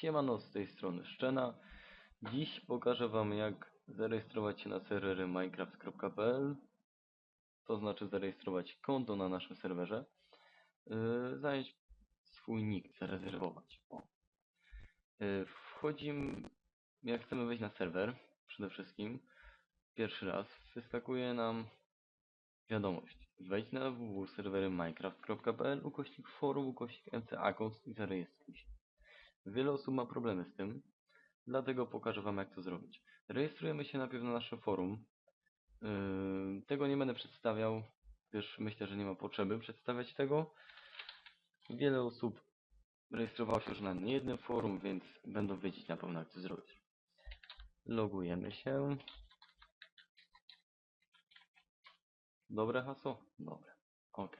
Siemano, z tej strony Szczena. Dziś pokażę Wam jak zarejestrować się na serwery minecraft.pl To znaczy zarejestrować konto na naszym serwerze. Yy, Zająć swój nick, zarezerwować. Yy, Wchodzimy, jak chcemy wejść na serwer Przede wszystkim. Pierwszy raz wyskakuje nam wiadomość. Wejdź na www.serwery minecraft.pl ukośnik forum, ukośnik mcaccount i zarejestruj się Wiele osób ma problemy z tym, dlatego pokażę Wam jak to zrobić. Rejestrujemy się najpierw na nasze forum. Yy, tego nie będę przedstawiał, gdyż myślę, że nie ma potrzeby przedstawiać tego. Wiele osób rejestrowało się już na jednym forum, więc będą wiedzieć na pewno jak to zrobić. Logujemy się. Dobre hasło? Dobre. Ok.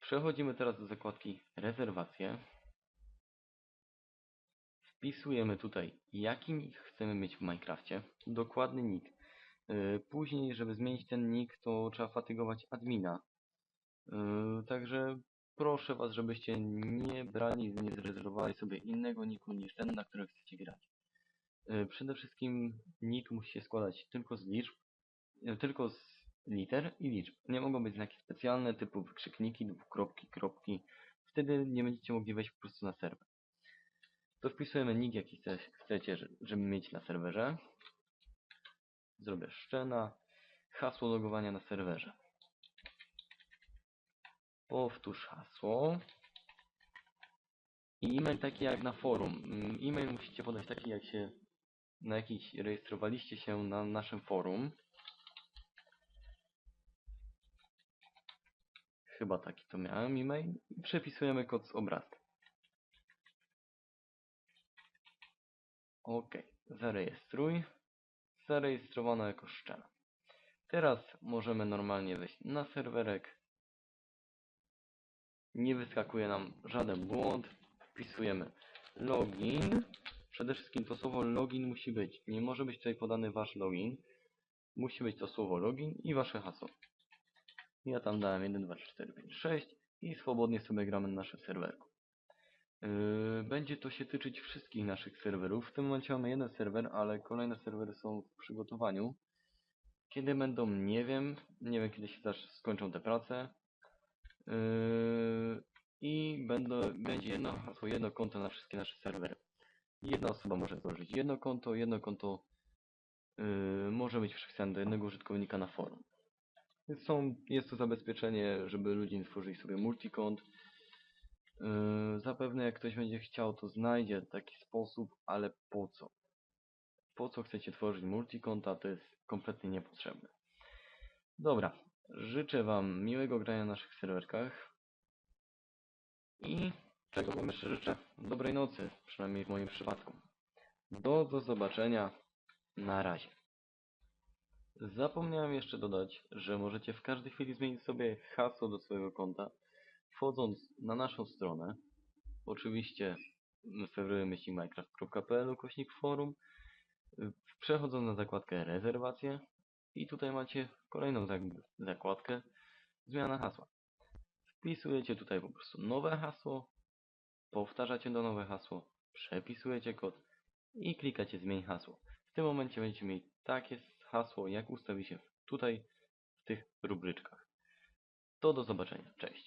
Przechodzimy teraz do zakładki rezerwacje. Wpisujemy tutaj jaki nick chcemy mieć w Minecrafcie, dokładny nick. Yy, Później, żeby zmienić ten nick, to trzeba fatygować admina. Yy, Także proszę Was, żebyście nie brali, nie zrezerwowali sobie innego nicku niż ten, na którym chcecie grać. Yy, Przede wszystkim nick musi się składać tylko z liczb, tylko z liter i liczb. Nie mogą być znaki specjalne typu wykrzykniki, dwukropki, kropki. Wtedy nie będziecie mogli wejść po prostu na serwer to wpisujemy nick jaki chce, chcecie, że- żeby mieć na serwerze. Zrobię szczena. Hasło logowania na serwerze. Powtórz hasło. I e-mail taki jak na forum. Mm, E-mail musicie podać taki jak się na jakiś rejestrowaliście się na naszym forum. Chyba taki to miałem e-mail. Przepisujemy kod z obrazka. OK, zarejestruj. Zarejestrowano jako szczena. Teraz możemy normalnie wejść na serwerek. Nie wyskakuje nam żaden błąd. Wpisujemy login. Przede wszystkim to słowo login musi być. Nie może być tutaj podany wasz login. Musi być to słowo login i wasze hasło. Ja tam dałem 1, 2, 3, 4, 5, 6 i swobodnie sobie gramy na naszym serwerku. Yy, Będzie to się tyczyć wszystkich naszych serwerów. W tym momencie mamy jeden serwer, ale kolejne serwery są w przygotowaniu. Kiedy będą, nie wiem. Nie wiem, kiedy się też skończą te prace. Yy, I będą, będzie jedno hasło, jedno konto na wszystkie nasze serwery. Jedna osoba może założyć jedno konto, jedno konto yy, może być przypisane do jednego użytkownika na forum. Są, jest to zabezpieczenie, żeby ludzie nie stworzyli sobie multikont. Yy, zapewne jak ktoś będzie chciał, to znajdzie taki sposób, ale po co? Po co chcecie tworzyć multikonta, to jest kompletnie niepotrzebne. Dobra, życzę Wam miłego grania na naszych serwerkach i czego Wam jeszcze życzę? Dobrej nocy, przynajmniej w moim przypadku. Do, do zobaczenia, na razie. Zapomniałem jeszcze dodać, że możecie w każdej chwili zmienić sobie hasło do swojego konta wchodząc na naszą stronę, oczywiście serwery-minecraft.pl ukośnik forum, przechodząc na zakładkę rezerwacje i tutaj macie kolejną zak- zakładkę zmiana hasła. Wpisujecie tutaj po prostu nowe hasło, powtarzacie to nowe hasło, przepisujecie kod i klikacie zmień hasło. W tym momencie będziecie mieli takie hasło, jak ustawi się tutaj w tych rubryczkach. To do zobaczenia. Cześć.